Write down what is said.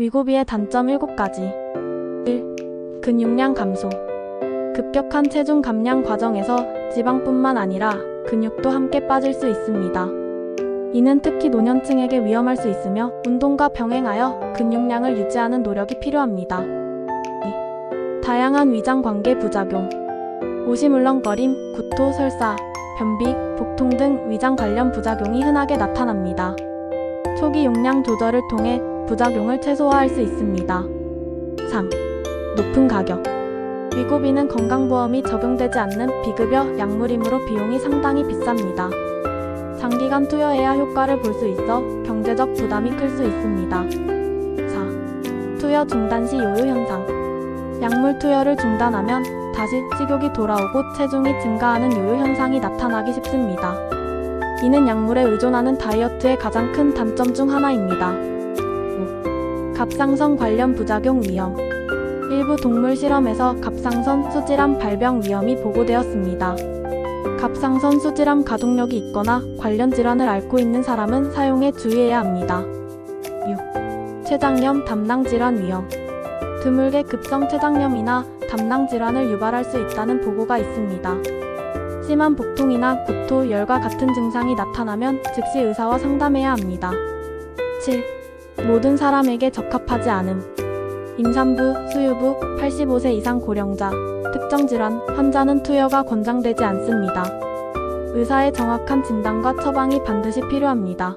위고비의 단점 7가지 1. 근육량 감소 급격한 체중 감량 과정에서 지방뿐만 아니라 근육도 함께 빠질 수 있습니다. 이는 특히 노년층에게 위험할 수 있으며 운동과 병행하여 근육량을 유지하는 노력이 필요합니다. 2. 다양한 위장 관계 부작용 오시물렁거림, 구토, 설사, 변비, 복통 등 위장 관련 부작용이 흔하게 나타납니다. 초기 용량 조절을 통해 부작용을 최소화할 수 있습니다. 3. 높은 가격. 위고비는 건강보험이 적용되지 않는 비급여 약물이므로 비용이 상당히 비쌉니다. 장기간 투여해야 효과를 볼 수 있어 경제적 부담이 클 수 있습니다. 4. 투여 중단 시 요요 현상. 약물 투여를 중단하면 다시 식욕이 돌아오고 체중이 증가하는 요요 현상이 나타나기 쉽습니다. 이는 약물에 의존하는 다이어트의 가장 큰 단점 중 하나입니다. 5. 갑상선 관련 부작용 위험. 일부 동물 실험에서 갑상선 수질암 발병 위험이 보고되었습니다. 갑상선 수질암 가동력이 있거나 관련 질환을 앓고 있는 사람은 사용에 주의해야 합니다. 6. 췌장염 담낭 질환 위험. 드물게 급성 췌장염이나 담낭 질환을 유발할 수 있다는 보고가 있습니다. 심한 복통이나 구토, 열과 같은 증상이 나타나면 즉시 의사와 상담해야 합니다. 7. 모든 사람에게 적합하지 않음. 임산부, 수유부, 85세 이상 고령자, 특정 질환, 환자는 투여가 권장되지 않습니다. 의사의 정확한 진단과 처방이 반드시 필요합니다.